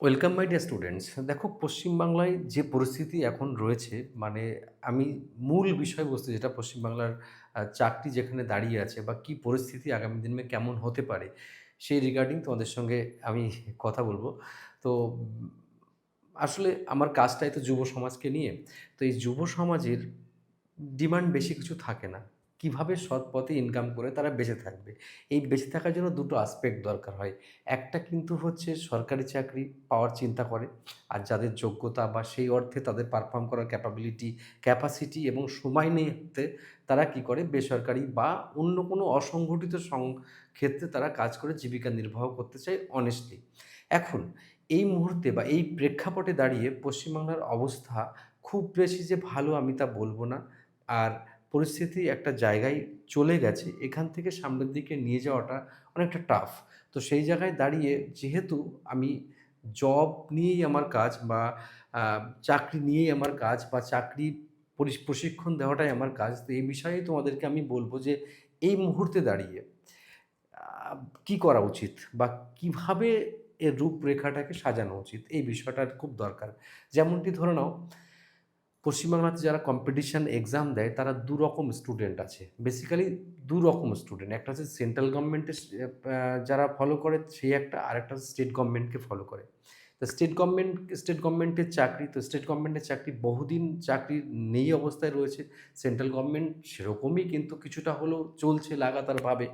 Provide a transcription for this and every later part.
Welcome my dear students দেখো, পশ্চিমবাংলায় যে পরিস্থিতি এখন রয়েছে মানে আমি মূল বিষয়বস্তু যেটা পশ্চিমবাংলার চাকরি যেখানে দাঁড়িয়ে আছে বা কি পরিস্থিতি আগামী দিনে কেমন হতে পারে, সেই রিগার্ডিং তোমাদের সঙ্গে আমি কথা বলব। তো, আসলে আমার কাজটাই তো যুব সমাজকে নিয়ে। তো এই যুব সমাজের ডিমান্ড বেশি কিছু থাকে না। কীভাবে সৎ পথে ইনকাম করে তারা বেঁচে থাকবে। এই বেঁচে থাকার জন্য দুটো আসপেক্ট দরকার হয়। একটা কিন্তু হচ্ছে সরকারি চাকরি পাওয়ার চিন্তা করে, আর যাদের যোগ্যতা বা সেই অর্থে তাদের পারফর্ম করার ক্যাপাবিলিটি ক্যাপাসিটি এবং সময় নেই তারা কি করে? বেসরকারি বা অন্য কোনো অসংগঠিত সং ক্ষেত্রে তারা কাজ করে, জীবিকা নির্বাহ করতে চায় অনেস্টলি এখন এই মুহূর্তে বা এই প্রেক্ষাপটে দাঁড়িয়ে পশ্চিমবাংলার অবস্থা খুব বেশি যে ভালো আমি তা বলব না। আর পরিস্থিতি একটা জায়গায় চলে গেছে, এখান থেকে সামনের দিকে নিয়ে যাওয়াটা অনেকটা টাফ তো সেই জায়গায় দাঁড়িয়ে যেহেতু আমি জব নিয়েই আমার কাজ বা চাকরি নিয়েই আমার কাজ বা চাকরি প্রশিক্ষণ দেওয়াটাই আমার কাজ, তো এই বিষয়ে তোমাদেরকে আমি বলব যে এই মুহূর্তে দাঁড়িয়ে কি করা উচিত বা কীভাবে এর রূপরেখাটাকে সাজানো উচিত, এই বিষয়টার খুব দরকার। যেমনটি ধরে নাও পশ্চিমবাংলাতে যারা কম্পিটিশান এক্সাম দেয়, তারা দু রকম স্টুডেন্ট আছে। বেসিক্যালি দু রকম স্টুডেন্ট একটা হচ্ছে সেন্ট্রাল গভর্নমেন্টের যারা ফলো করে, সেই একটা আর একটা স্টেট গভর্নমেন্টকে ফলো করে। তো স্টেট গভর্নমেন্ট স্টেট গভর্নমেন্টের চাকরি, তো স্টেট গভর্নমেন্টের চাকরি বহুদিন চাকরি নেই অবস্থায় রয়েছে। সেন্ট্রাল গভর্নমেন্ট সেরকমই, কিন্তু কিছুটা হলেও চলছে লাগাতারভাবে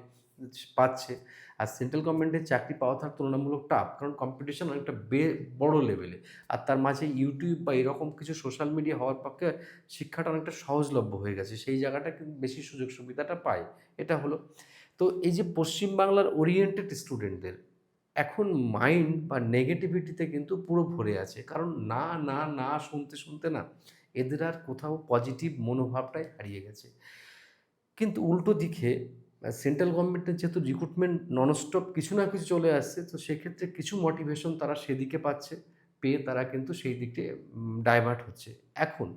পাচ্ছে। আর সেন্ট্রাল গভর্নমেন্টের চাকরি পাওয়া তার তুলনামূলক টাফ কারণ কম্পিটিশন অনেকটা বে, বড় লেভেলে আর তার মাঝে ইউটিউব বা এরকম কিছু সোশ্যাল মিডিয়া হওয়ার পক্ষে শিক্ষাটা অনেকটা সহজলভ্য হয়ে গেছে। সেই জায়গাটা কিন্তু বেশি সুযোগ সুবিধাটা পায়। এটা হলো। তো এই যে পশ্চিমবাংলার ওরিয়েন্টেড স্টুডেন্টদের এখন মাইন্ড বা নেগেটিভিটিতে কিন্তু পুরো ভরে আছে। কারণ না না না শুনতে শুনতে না এদের আর কোথাও পজিটিভ মনোভাবটাই হারিয়ে গেছে। কিন্তু উল্টো দিকে সেন্ট্রাল গভর্নমেন্টের যেহেতু রিক্রুটমেন্ট ননস্টপ কিছু না কিছু চলে আসছে, তো সেক্ষেত্রে কিছু মোটিভেশন তারা সেদিকে পাচ্ছে, পেয়ে তারা কিন্তু সেই দিকে ডাইভার্ট হচ্ছে। এখন,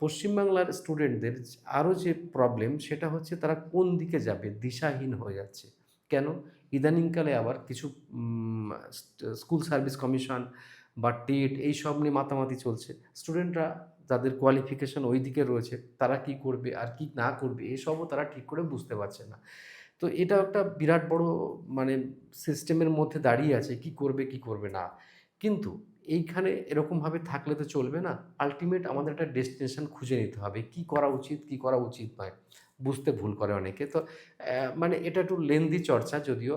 পশ্চিমবাংলার স্টুডেন্টদের আরও যে প্রবলেম সেটা হচ্ছে তারা কোন দিকে যাবে? দিশাহীন হয়ে যাচ্ছে। কেন? ইদানিংকালে আবার কিছু স্কুল সার্ভিস কমিশন বা টেট এই সব নিয়ে মাতামাতি চলছে। স্টুডেন্টরা যাদের কোয়ালিফিকেশন ওই দিকে রয়েছে, তারা কি করবে আর কি না করবে, এসবও তারা ঠিক করে বুঝতে পারছে না। তো এটা একটা বিরাট বড় মানে সিস্টেমের মধ্যে দাঁড়িয়ে আছে, কি করবে কি করবে না। কিন্তু এইখানে এরকমভাবে থাকলে তো চলবে না। আলটিমেট আমাদের একটা ডেস্টিনেশন খুঁজে নিতে হবে, কি করা উচিত, কি করা উচিত নয়। বুঝতে ভুল করে অনেকে। তো মানে এটা একটু লেন্দি চর্চা যদিও।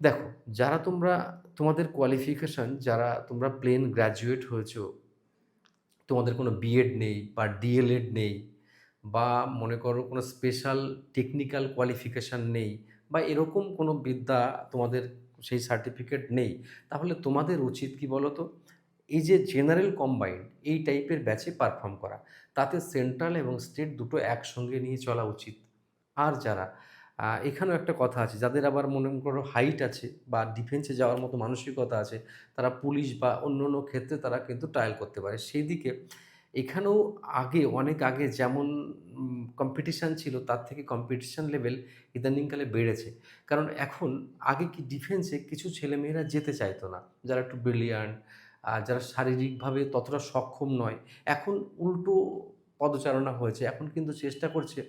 দেখো, যারা তোমরা, তোমাদের কোয়ালিফিকেশন যারা তোমরা প্লেন গ্র্যাজুয়েট হয়েছো তোমাদের কোনো বিএড নেই বা ডিএলএড নেই বা মনে করো কোনো স্পেশাল টেকনিক্যাল কোয়ালিফিকেশান নেই বা এরকম কোনো বিদ্যা তোমাদের সেই সার্টিফিকেট নেই, তাহলে তোমাদের উচিত কি বলো তো এই যে জেনারেল কম্বাইন্ড এই টাইপের ব্যাচে পারফর্ম করা, তাতে সেন্ট্রাল এবং স্টেট দুটো একসঙ্গে নিয়ে চলা উচিত। আর যারা এখানেও একটা কথা আছে। যাদের আবার মনে করো হাইট আছে বা ডিফেন্সে যাওয়ার মতো মানসিকতা আছে, তারা পুলিশ বা অন্য অন্য ক্ষেত্রে তারা কিন্তু ট্রায়াল করতে পারে। সেই দিকে এখানেও আগে, অনেক আগে যেমন কম্পিটিশান ছিল, তার থেকে কম্পিটিশান লেভেল ইদানিংকালে বেড়েছে। কারণ এখন আগে কি ডিফেন্সে কিছু ছেলেমেয়েরা যেতে চাইতো না। যারা একটু ব্রিলিয়ান্ট যারা শারীরিকভাবে ততটা সক্ষম নয়। এখন উল্টো পদচারণা হয়েছে। এখন কিন্তু চেষ্টা করছে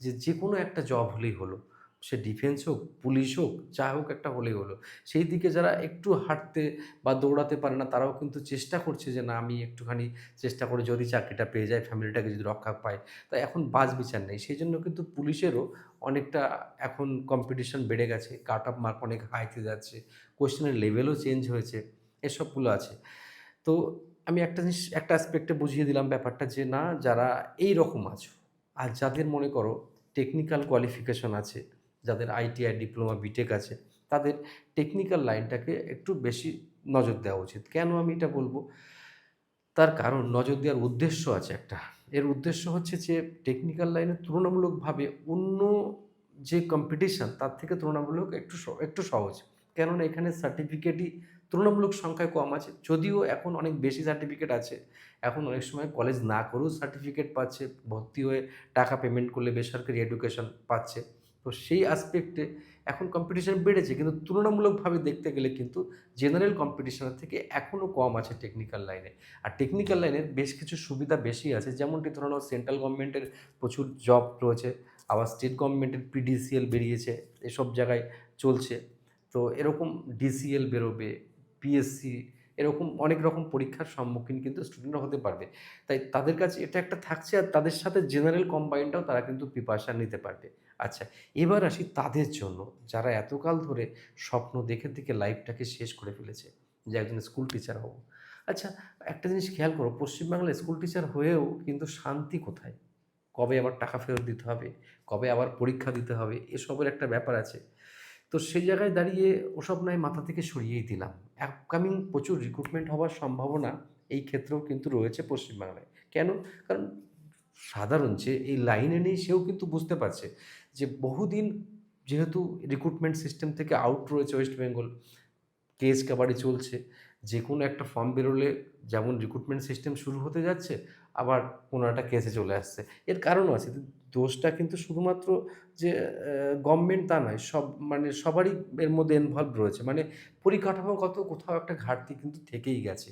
যে যে কোনো একটা জব হলেই হলো, সে ডিফেন্স হোক পুলিশ হোক, যা হোক একটা হলেই হলো। সেই দিকে যারা একটু হাঁটতে বা দৌড়াতে পারে না, তারাও কিন্তু চেষ্টা করছে যে, না, আমি একটুখানি চেষ্টা করে যদি চাকরিটা পেয়ে যায়, ফ্যামিলিটাকে যদি রক্ষা পায়। তা এখন বাজ বিচার নেই। সেই জন্য কিন্তু পুলিশেরও অনেকটা এখন কম্পিটিশন বেড়ে গেছে। কাট অফ মার্ক অনেক হাইতে যাচ্ছে। কোশ্চেনের লেভেলও চেঞ্জ হয়েছে। এসবগুলো আছে। তো আমি একটা জিনিস, একটা অ্যাসপেক্টে বুঝিয়ে দিলাম ব্যাপারটা যে, না, যারা এই রকম আছো, আর যাদের মনে করো টেকনিক্যাল কোয়ালিফিকেশন আছে, যাদের আইটিআই ডিপ্লোমা বিটেক আছে, তাদের টেকনিক্যাল লাইনটাকে একটু বেশি নজর দেওয়া উচিত। কেন আমি এটা বলব? তার কারণ নজর দেওয়ার উদ্দেশ্য আছে একটা। এর উদ্দেশ্য হচ্ছে যে টেকনিক্যাল লাইনে তুলনামূলকভাবে অন্য যে কম্পিটিশান তার থেকে তুলনামূলক একটু একটু সহজ। কেননা এখানে সার্টিফিকেটই তুলনামূলক সংখ্যায় কম আছে। যদিও এখন অনেক বেশি সার্টিফিকেট আছে। এখন অনেক সময় কলেজ না করেও সার্টিফিকেট পাচ্ছে, ভর্তি হয়ে টাকা পেমেন্ট করলে বেসরকারি এডুকেশন পাচ্ছে। তো সেই আসপেক্টে এখন কম্পিটিশান বেড়েছে, কিন্তু তুলনামূলকভাবে দেখতে গেলে কিন্তু জেনারেল কম্পিটিশনের থেকে এখনও কম আছে টেকনিক্যাল লাইনে আর টেকনিক্যাল লাইনের বেশ কিছু সুবিধা বেশি আছে, যেমনটি ধরুন সেন্ট্রাল গভর্নমেন্টের প্রচুর জব রয়েছে, আবার স্টেট গভর্নমেন্টের পিডিসিএল বেরিয়েছে, এসব জায়গায় চলছে। তো এরকম ডিসিএল বেরোবে পিএসসি এরকম অনেক রকম পরীক্ষার সম্মুখীন কিন্তু স্টুডেন্টরা হতে পারবে। তাই তাদের কাছে এটা একটা থাকছে আর তাদের সাথে জেনারেল কম্বাইনটাও তারা কিন্তু প্রিপারেশান নিতে পারবে। আচ্ছা এবার আসি তাদের জন্য, যারা এতকাল ধরে স্বপ্ন দেখে দেখে লাইফটাকে শেষ করে ফেলেছে, যে একজন স্কুল টিচার হব। আচ্ছা একটা জিনিস খেয়াল করো, পশ্চিমবাংলায় স্কুল টিচার হয়েও কিন্তু শান্তি কোথায়? কবে আবার টাকা ফেরত দিতে হবে? কবে আবার পরীক্ষা দিতে হবে? এসবের একটা ব্যাপার আছে। তো সেই জায়গায় দাঁড়িয়ে ওসব নয় মাথা থেকে সরিয়েই দিলাম। আপকামিং প্রচুর রিক্রুটমেন্ট হওয়ার সম্ভাবনা এই ক্ষেত্রেও কিন্তু রয়েছে পশ্চিমবাংলায়। কেন? কারণ সাধারণ যে এই লাইনে নেই সেও কিন্তু বুঝতে পারছে যে বহুদিন যেহেতু রিক্রুটমেন্ট সিস্টেম থেকে আউট রয়েছে ওয়েস্ট বেঙ্গল কেস কাবাডি চলছে যে কোনো একটা ফর্ম বেরোলে যেমন রিক্রুটমেন্ট সিস্টেম শুরু হতে যাচ্ছে, আবার কোনো একটা কেসে চলে আসছে। এর কারণও আছে। দোষটা কিন্তু শুধুমাত্র যে গভর্নমেন্ট তা নয়, সব মানে সবারই এর মধ্যে ইনভলভ রয়েছে। মানে পরিকাঠামোগত কোথাও একটা ঘাটতি কিন্তু থেকেই গেছে।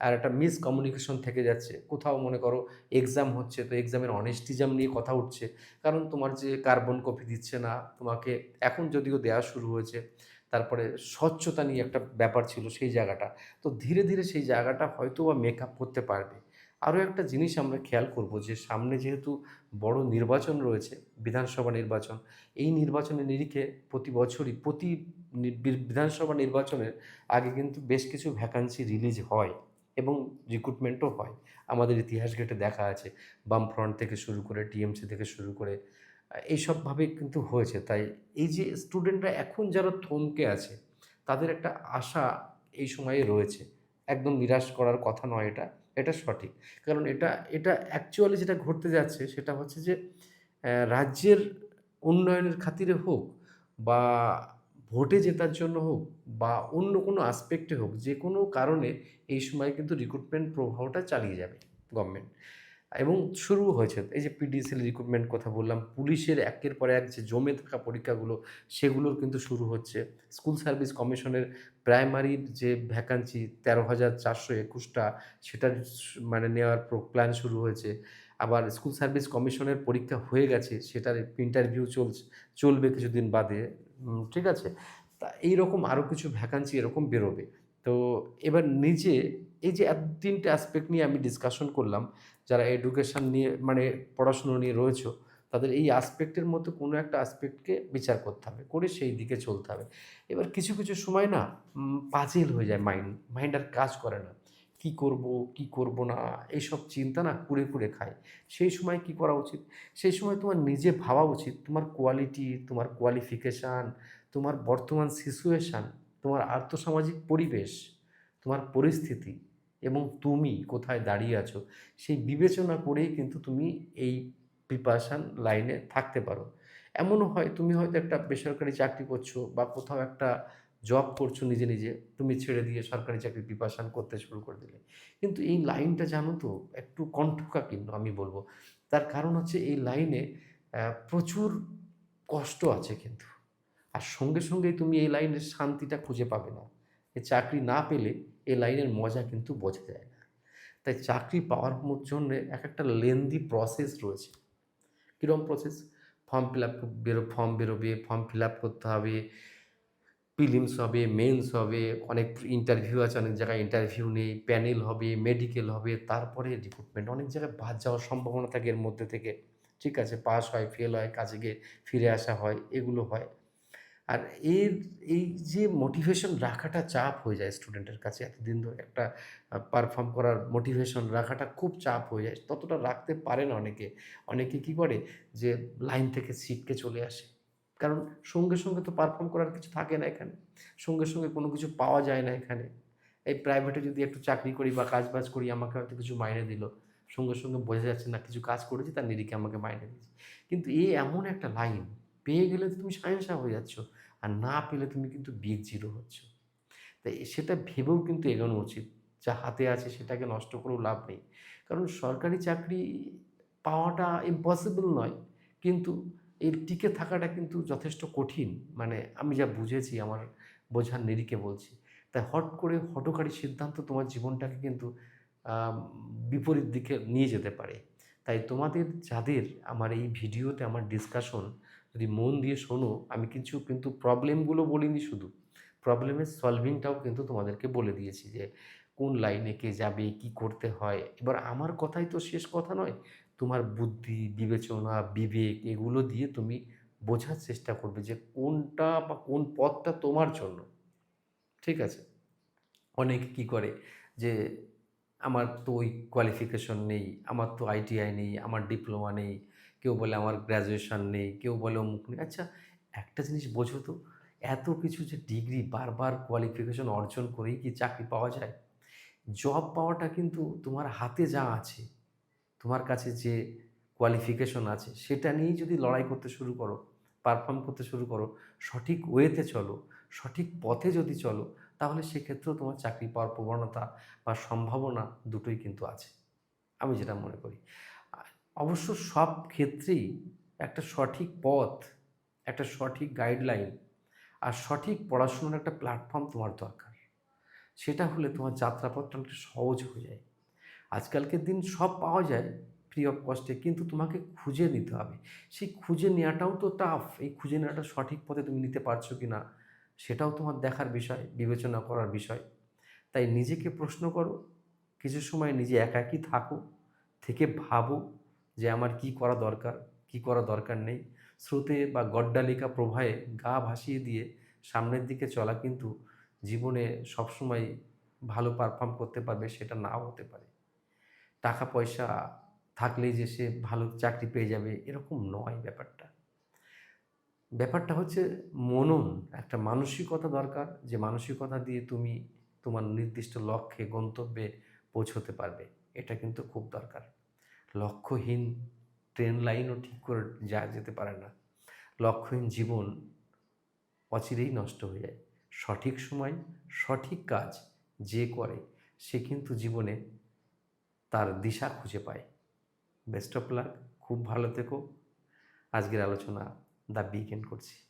আর একটা মিস কমিউনিকেশন থেকে যাচ্ছে। কোথাও মনে করো এক্সাম হচ্ছে, তো এক্সামের অনেস্টিজাম নিয়ে কথা উঠছে। কারণ তোমার যে কার্বন কপি দিচ্ছে না, তোমাকে এখন যদিও দেওয়া শুরু হয়েছে, তারপরে স্বচ্ছতা নিয়ে একটা ব্যাপার ছিল সেই জায়গাটা। তো ধীরে ধীরে সেই জায়গাটা হয়তো বা মেক আপ করতে পারবে। আরও একটা জিনিস আমরা খেয়াল করব যে সামনে যেহেতু বড় নির্বাচন রয়েছে, বিধানসভা নির্বাচন, এই নির্বাচনের নিরিখে প্রতি বছরই, প্রতি বিধানসভা নির্বাচনের আগে কিন্তু বেশ কিছু ভ্যাকান্সি রিলিজ হয় এবং রিক্রুটমেন্টও হয়। আমাদের ইতিহাস ঘেটে দেখা আছে, বামফ্রন্ট থেকে শুরু করে, টিএমসি থেকে শুরু করে এইসবভাবে কিন্তু হয়েছে। তাই এই যে স্টুডেন্টরা এখন যারা থমকে আছে, তাদের একটা আশা এই সময়ে রয়েছে। একদম নিরাশ করার কথা নয় এটা এটা সঠিক। কারণ এটা এটা অ্যাকচুয়ালি যেটা ঘটতে যাচ্ছে সেটা হচ্ছে যে রাজ্যের উন্নয়নের খাতিরে হোক বা ভোটে জেতার জন্য হোক বা অন্য কোনো আসপেক্টে হোক, যে কোনো কারণে এই সময় কিন্তু রিক্রুটমেন্ট প্রভাবটা চালিয়ে যাবে গভর্নমেন্ট এবং শুরু হয়েছে। এই যে পিডিসিএল রিক্রুটমেন্ট কথা বললাম, পুলিশের একের পর এক যে জমে থাকা পরীক্ষাগুলো, সেগুলোর কিন্তু শুরু হচ্ছে। স্কুল সার্ভিস কমিশনের প্রাইমারির যে ভ্যাকান্সি তেরো হাজার চারশো একুশটা সেটা মানে নেওয়ার প্ল্যান শুরু হয়েছে। আবার স্কুল সার্ভিস কমিশনের পরীক্ষা হয়ে গেছে, সেটার ইন্টারভিউ চলছে, চলবে কিছুদিন বাদে ঠিক আছে? তা এইরকম আরও কিছু ভ্যাকান্সি এরকম বেরোবে। তো এবার নিজে এই যে তিনটে অ্যাসপেক্ট নিয়ে আমি ডিসকাশন করলাম, যারা এডুকেশান নিয়ে মানে পড়াশুনো নিয়ে রয়েছে, তাদের এই আসপেক্টের মধ্যে কোনো একটা আসপেক্টকে বিচার করতে হবে, করে সেই দিকে চলতে হবে। এবার কিছু কিছু সময় না পাজিল হয়ে যায় মাইন্ড মাইন্ড আর কাজ করে না। কি করব কি করব না, এইসব চিন্তা না কুড়ে কুড়ে খায়। সেই সময় কি করা উচিত? সেই সময় তোমার নিজে ভাবা উচিত, তোমার কোয়ালিটি তোমার কোয়ালিফিকেশান তোমার বর্তমান সিচুয়েশান তোমার আর্থসামাজিক পরিবেশ, তোমার পরিস্থিতি। এবং তুমি কোথায় দাঁড়িয়ে আছো, সেই বিবেচনা করেই কিন্তু তুমি এই প্রিপারেশান লাইনে থাকতে পারো। এমনও হয়, তুমি হয়তো একটা বেসরকারি চাকরি করছ বা কোথাও একটা জব করছ নিজে নিজে, তুমি ছেড়ে দিয়ে সরকারি চাকরি প্রিপারেশান করতে শুরু করে দিলে। কিন্তু এই লাইনটা জানো তো, একটু কণ্ঠকাকীর্ণ আমি বলব। তার কারণ হচ্ছে এই লাইনে প্রচুর কষ্ট আছে কিন্তু। আর সঙ্গে সঙ্গেই তুমি এই লাইনের শান্তিটা খুঁজে পাবে না। চাকরি না পেলে এই লাইনের মজা কিন্তু বোঝা যায় না। তাই চাকরি পাওয়ার জন্য এক একটা লেন্দি প্রসেস রয়েছে। কীরকম প্রসেস ফর্ম ফিল আপ বেরো ফর্ম বেরোবে ফর্ম ফিল আপ করতে হবে প্রিলিমস হবে মেন্স হবে, অনেক ইন্টারভিউ আছে, অনেক জায়গায় ইন্টারভিউ নেই প্যানেল হবে মেডিকেল হবে, তারপরে রিক্রুটমেন্ট অনেক জায়গায় বাদ যাওয়ার সম্ভাবনা থাকে এর মধ্যে থেকে। ঠিক আছে পাস হয় ফেল হয়, কাজে গিয়ে ফিরে আসা হয়, এগুলো হয়। আর এর, এই যে মোটিভেশন রাখাটা চাপ হয়ে যায় স্টুডেন্টের কাছে এতদিন ধরে একটা পারফর্ম করার মোটিভেশন রাখাটা খুব চাপ হয়ে যায়। ততটা রাখতে পারে না অনেকে। অনেকে কি করে? যে লাইন থেকে ছিটকে চলে আসে। কারণ সঙ্গে সঙ্গে তো পারফর্ম করার কিছু থাকে না এখানে। সঙ্গে সঙ্গে কোনো কিছু পাওয়া যায় না এখানে। এই প্রাইভেটে যদি একটু চাকরি করি বা কাজ বাজ করি, আমাকে হয়তো কিছু মাইনে দিল। সঙ্গে সঙ্গে বোঝা যাচ্ছে না কিছু কাজ করেছি, তার নিরিখে আমাকে মাইনে দিচ্ছে কিন্তু এই এমন একটা লাইন পেয়ে গেলে তো তুমি সায়েন্সা হয়ে যাচ্ছ, আর না পেলে তুমি কিন্তু বিগ জিরো হচ্ছ। তাই সেটা ভেবেও কিন্তু এগোনো উচিত, যা হাতে আছে সেটাকে নষ্ট করেও লাভ নেই। কারণ সরকারি চাকরি পাওয়াটা ইম্পসিবল নয়, কিন্তু এই টিকে থাকাটা কিন্তু যথেষ্ট কঠিন। মানে আমি যা বুঝেছি, আমার বোঝার নিরিখে বলছি। তাই হট করে হটকারী সিদ্ধান্ত তোমার জীবনটাকে কিন্তু বিপরীত দিকে নিয়ে যেতে পারে। তাই তোমাদের, যাদের আমার এই ভিডিওতে আমার ডিসকাশন যদি মন দিয়ে শোনো, আমি কিছু কিন্তু প্রবলেমগুলো বলিনি শুধু। প্রবলেমের সলভিংটাও কিন্তু তোমাদেরকে বলে দিয়েছি যে, কোন লাইনে কে যাবে, কি করতে হয়। এবার আমার কথাই তো শেষ কথা নয়। তোমার বুদ্ধি, বিবেচনা, বিবেক এগুলো দিয়ে তুমি বোঝার চেষ্টা করবে যে, কোনটা বা কোন পথটা তোমার জন্য। ঠিক আছে? অনেকে কি করে যে, আমার তো ওই কোয়ালিফিকেশন নেই, আমার তো আইটিআই নেই, আমার ডিপ্লোমা নেই। কেউ বলে আমার গ্র্যাজুয়েশন নেই, কেউ বলে অমুক নেই। আচ্ছা একটা জিনিস বোঝো তো, এত কিছু যে ডিগ্রি বারবার কোয়ালিফিকেশন অর্জন করেই কি চাকরি পাওয়া যায়? জব পাওয়াটা কিন্তু তোমার হাতে যা আছে, তোমার কাছে যে কোয়ালিফিকেশন আছে, সেটা নিয়েই যদি লড়াই করতে শুরু করো পারফর্ম করতে শুরু করো, সঠিক ওয়েতে চলো, সঠিক পথে যদি চলো, তাহলে সেক্ষেত্রেও তোমার চাকরি পাওয়ার প্রবণতা বা সম্ভাবনা দুটোই কিন্তু আছে। আমি যেটা মনে করি। অবশ্য সব ক্ষেত্রেই একটা সঠিক পথ, একটা সঠিক গাইডলাইন আর সঠিক পড়াশোনার একটা প্ল্যাটফর্ম তোমার দরকার। সেটা হলে তোমার যাত্রাপথটা অনেকটা সহজ হয়ে যায়। আজকালকের দিন সব পাওয়া যায় ফ্রি অফ কস্টে কিন্তু তোমাকে খুঁজে নিতে হবে। সেই খুঁজে নেওয়াটাও তো টাফ এই খুঁজে নেওয়াটা সঠিক পথে তুমি নিতে পারছ কি না সেটাও তোমার দেখার বিষয়, বিবেচনা করার বিষয়। তাই নিজেকে প্রশ্ন করো, কিছু সময় নিজে একাকী থাকো, থেকে ভাবো যে আমার কি করা দরকার, কি করা দরকার নেই। স্রোতে বা গড্ডালিকা প্রবাহে গা ভাসিয়ে দিয়ে সামনের দিকে চলা কিন্তু জীবনে সবসময় ভালো পারফর্ম করতে পারবে সেটা নাও হতে পারে। টাকা পয়সা থাকলেই যে সে ভালো চাকরি পেয়ে যাবে এরকম নয় ব্যাপারটা। ব্যাপারটা হচ্ছে মনন, একটা মানসিকতা দরকার যে মানসিকতা দিয়ে তুমি তোমার নির্দিষ্ট লক্ষ্যে, গন্তব্যে পৌঁছতে পারবে। এটা কিন্তু খুব দরকার। লক্ষ্যহীন ট্রেন লাইনও ঠিক করে যা যেতে পারে না। লক্ষ্যহীন জীবন অচিরেই নষ্ট হয়ে যায়। সঠিক সময়, সঠিক কাজ যে করে, সে কিন্তু জীবনে তার দিশা খুঁজে পায়। বেস্ট অফ লাক, খুব ভালো থেকো। আজকের আলোচনা দ্য বিকেন্ড করছি।